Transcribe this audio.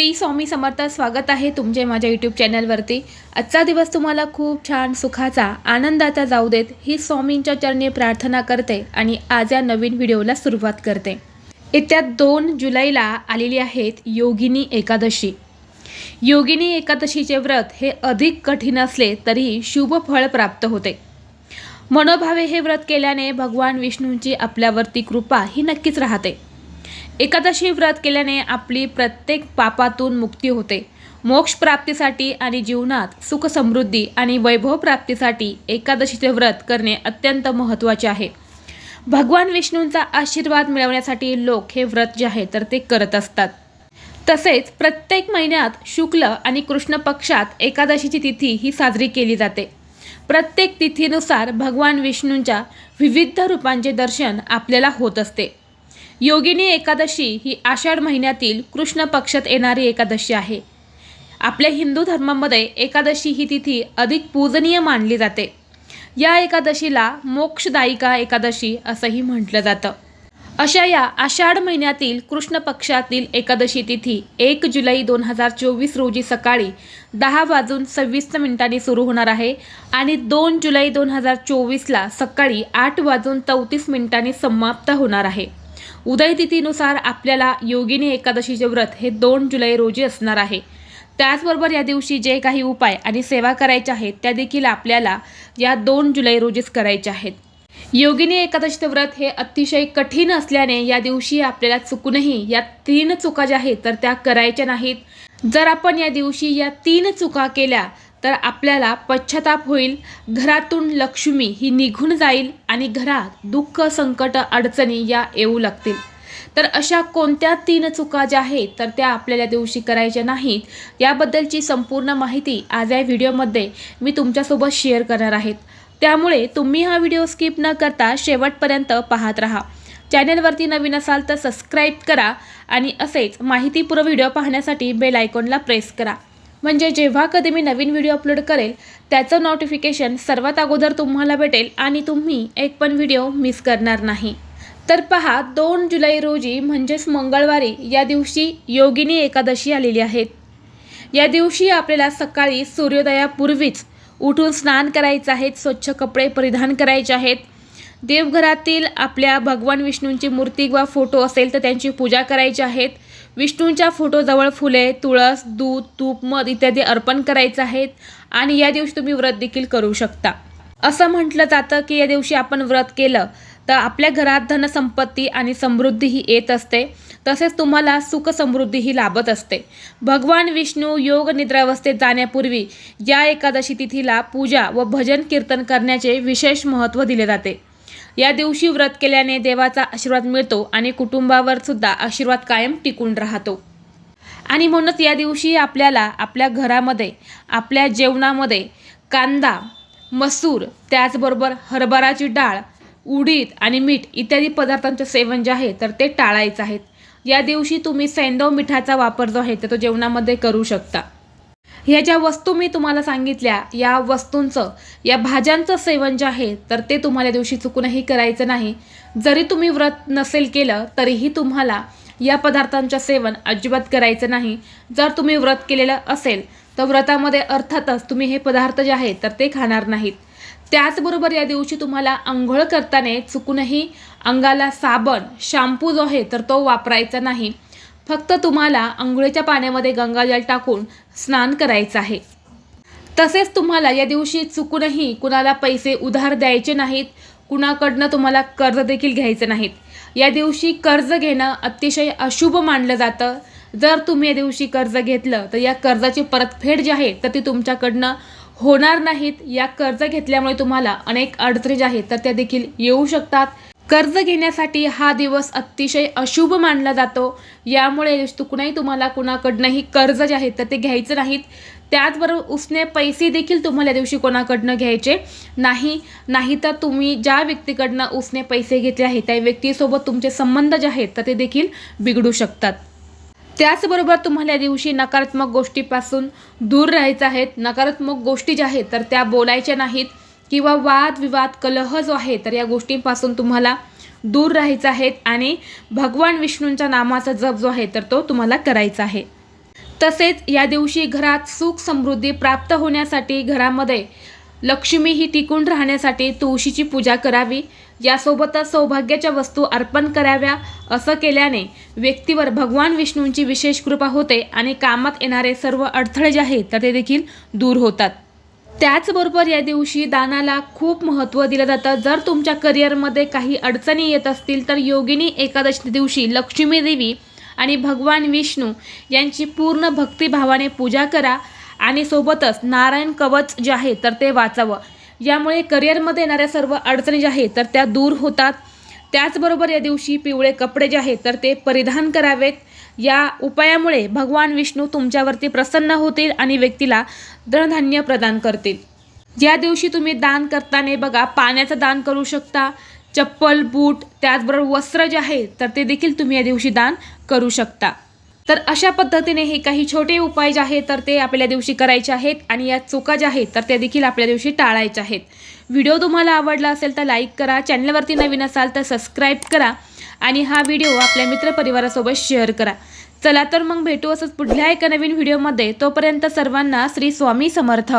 श्री स्वामी समर्थ स्वागत आहे तुमचे माझ्या यूट्यूब चॅनलवरती आजचा दिवस तुम्हाला खूप छान सुखाचा आनंदाचा जाऊ देत ही स्वामींच्या चरणी प्रार्थना करते आणि आज या नवीन व्हिडिओला सुरुवात करते. येत्या दोन जुलैला आलेली आहेत योगिनी एकादशी. योगिनी एकादशीचे व्रत हे अधिक कठीण असले तरीही शुभ फळ प्राप्त होते. मनोभावे हे व्रत केल्याने भगवान विष्णूंची आपल्यावरती कृपा ही नक्कीच राहते. एकादशी व्रत केल्याने आपली प्रत्येक पापातून मुक्ती होते. मोक्ष प्राप्तीसाठी आणि जीवनात सुख समृद्धी आणि वैभव प्राप्तीसाठी एकादशीचे व्रत करणे अत्यंत महत्त्वाचे आहे. भगवान विष्णूंचा आशीर्वाद मिळवण्यासाठी लोक हे व्रत जे आहे तर ते करत असतात. तसेच प्रत्येक महिन्यात शुक्ल आणि कृष्ण पक्षात एकादशीची तिथी ही साजरी केली जाते. प्रत्येक तिथीनुसार भगवान विष्णूंच्या विविध रूपांचे दर्शन आपल्याला होत असते. योगिनी एकादशी ही आषाढ महिन्यातील कृष्ण पक्षात येणारी एकादशी आहे. आपल्या हिंदू धर्मामध्ये एकादशी ही तिथी अधिक पूजनीय मानली जाते. या एकादशीला मोक्षदायिका एकादशी असंही म्हटलं जातं. अशा या आषाढ महिन्यातील कृष्ण पक्षातील एकादशी तिथी एक जुलै दोन हजार चोवीस रोजी सकाळी दहा वाजून सव्वीस मिनिटांनी सुरू होणार आहे आणि दोन जुलै दोन हजार चोवीसला सकाळी आठ वाजून चौतीस मिनिटांनी समाप्त होणार आहे. उदयतिथीनुसार आपल्याला योगिनी एकादशीचे व्रत हे दोन जुलै रोजी असणार आहे. त्याचबरोबर या दिवशी जे काही उपाय आणि सेवा करायच्या आहेत त्या देखील आपल्याला या दोन जुलै रोजीच करायच्या आहेत. योगिनी एकादशीचे व्रत हे अतिशय कठीण असल्याने या दिवशी आपल्याला चुकूनही या तीन चुका ज्या आहेत तर त्या करायच्या नाहीत. जर आपण या दिवशी या तीन चुका केल्या तर आपल्याला पश्चाताप होईल. घरातून लक्ष्मी ही निघून जाईल आणि घरात दुःख संकट अडचणी या येऊ लागतील. तर अशा कोणत्या तीन चुका ज्या आहेत तर त्या आपल्याला दिवशी करायच्या नाहीत. याबद्दलची संपूर्ण माहिती आज या व्हिडिओमध्ये मी तुमच्यासोबत शेअर करणार आहेत त्यामुळे तुम्ही हा व्हिडिओ स्किप न करता शेवटपर्यंत पाहत राहा. चॅनेलवरती नवीन असाल तर सबस्क्राईब करा आणि असेच माहितीपूर्व व्हिडिओ पाहण्यासाठी बेल आयकॉनला प्रेस करा. म्हणजे जेव्हा कधी मी नवीन व्हिडिओ अपलोड करेल त्याचं नोटिफिकेशन सर्वात अगोदर तुम्हाला भेटेल आणि तुम्ही एक पण व्हिडिओ मिस करणार नाही. तर पहा दोन जुलै रोजी म्हणजेच मंगळवारी या दिवशी योगिनी एकादशी आलेली आहेत या दिवशी आपल्याला सकाळी सूर्योदयापूर्वीच उठून स्नान करायचं आहे स्वच्छ कपडे परिधान करायचे आहेत. देवघरातील आपल्या भगवान विष्णूंची मूर्ती किंवा फोटो असेल तर त्यांची पूजा करायची आहेत विष्णूंच्या फोटोजवळ फुले तुळस दूध तूप मध इत्यादी अर्पण करायचं आहेत आणि या दिवशी तुम्ही व्रत देखील करू शकता. असं म्हटलं जातं की या दिवशी आपण व्रत केलं तर आपल्या घरात धनसंपत्ती आणि समृद्धी ही येत असते. तसेच तुम्हाला सुख समृद्धी ही लाभत असते. भगवान विष्णू योग निद्रावस्थेत जाण्यापूर्वी या एकादशी तिथीला पूजा व भजन कीर्तन करण्याचे विशेष महत्त्व दिले जाते. या दिवशी व्रत केल्याने देवाचा आशीर्वाद मिळतो आणि कुटुंबावर सुद्धा आशीर्वाद कायम टिकून राहतो. आणि म्हणूनच या दिवशी आपल्याला आपल्या घरामध्ये आपल्या जेवणामध्ये कांदा मसूर त्याचबरोबर हरभराची डाळ उडीद आणि मीठ इत्यादी पदार्थांचे सेवन जे आहे तर ते टाळायचं आहे या दिवशी तुम्ही सैंदव मिठाचा वापर जो आहे तर तो जेवणामध्ये करू शकता. ह्या ज्या वस्तू मी तुम्हाला सांगितल्या या वस्तूंचं या भाज्यांचं सेवन जे आहे तर ते तुम्हाला दिवशी चुकूनही करायचं नाही. जरी तुम्ही व्रत नसेल केलं तरीही तुम्हाला या पदार्थांचं सेवन अजिबात करायचं नाही. जर तुम्ही व्रत केलेलं असेल तर व्रतामध्ये अर्थातच तुम्ही हे पदार्थ जे आहेत तर ते खाणार नाहीत. त्याचबरोबर या दिवशी तुम्हाला आंघोळ करताना चुकूनही अंगाला साबण शॅम्पू जो आहे तर तो वापरायचा नाही. फक्त तुम्हाला आंघोळीच्या पाण्यामध्ये गंगाजल टाकून स्नान करायचं आहे. तसेच तुम्हाला या दिवशी चुकूनही कुणाला पैसे उधार द्यायचे नाहीत कुणाकडनं तुम्हाला कर्ज देखील घ्यायचं नाहीत. या दिवशी कर्ज घेणं अतिशय अशुभ मानलं जातं. जर तुम्ही या दिवशी कर्ज घेतलं तर या कर्जाची परतफेड जी आहे तर ती तुमच्याकडनं होणार नाहीत. या कर्ज घेतल्यामुळे तुम्हाला अनेक अडचणी ज्या आहेत तर त्या देखील येऊ शकतात. कर्ज घेण्यासाठी हा दिवस अतिशय अशुभ मानला जातो. यामुळे कुणाही तुम्हाला कुणाकडनंही कर्ज जे आहेत तर ते घ्यायचं नाहीत. त्याचबरोबर उसने पैसे देखील तुम्हाला या दिवशी कोणाकडनं घ्यायचे नाही. नाहीतर तुम्ही ज्या व्यक्तीकडनं उसने पैसे घेतले आहेत त्या व्यक्तीसोबत तुमचे संबंध जे आहेत तर ते देखील बिघडू शकतात. त्याचबरोबर तुम्हाला या दिवशी नकारात्मक गोष्टीपासून दूर राहायचं आहेत नकारात्मक गोष्टी ज्या आहेत तर त्या बोलायच्या नाहीत. किंवा वादविवाद कलह जो आहे तर या गोष्टींपासून तुम्हाला दूर राहायचं आहे आणि भगवान विष्णूंच्या नामाचा जप जो आहे तर तो तुम्हाला करायचा आहे. तसेच या दिवशी घरात सुख समृद्धी प्राप्त होण्यासाठी घरामध्ये लक्ष्मी ही टिकून राहण्यासाठी तुळशीची पूजा करावी. यासोबतच सौभाग्याच्या वस्तू अर्पण कराव्या. असं केल्याने व्यक्तीवर भगवान विष्णूंची विशेष कृपा होते आणि कामात येणारे सर्व अडथळे जे आहेत तर ते देखील दूर होतात. त्याचबरोबर या दिवशी दानाला खूप महत्त्व दिलं जातं. जर तुमच्या करिअरमध्ये काही अडचणी येत असतील तर योगिनी एकादशी दिवशी लक्ष्मी देवी आणि भगवान विष्णू यांची पूर्ण भक्तिभावाने पूजा करा आणि सोबतच नारायण कवच जे आहे तर ते वाचावं. यामुळे करिअरमध्ये येणाऱ्या सर्व अडचणी ज्या आहेत तर त्या दूर होतात. त्याचबरोबर या दिवशी पिवळे कपडे जे आहेत तर ते परिधान करावेत. या उपायामुळे भगवान विष्णू तुमच्यावरती प्रसन्न होतील आणि व्यक्तीला धनधान्य प्रदान करतील. या दिवशी तुम्ही दान करताना बघा पाण्याचं दान करू शकता चप्पल बूट त्याचबरोबर वस्त्र जे आहे तर ते देखील तुम्ही या दिवशी दान करू शकता. तर अशा पद्धतीने हे काही छोटे उपाय जे आहेत तर ते आपल्या दिवशी करायचे आहेत आणि या चुका ज्या आहेत तर त्या देखील आपल्या दिवशी टाळायच्या आहेत. व्हिडिओ तुम्हाला आवडला असेल तर लाईक करा चॅनलवरती नवीन असाल तर सबस्क्राईब करा आणि हा व्हिडिओ आपल्या मित्रपरिवारासोबत शेअर करा. चला तर मग भेटू असंच पुढल्या एका नवीन व्हिडिओमध्ये. तोपर्यंत सर्वांना श्री स्वामी समर्थ.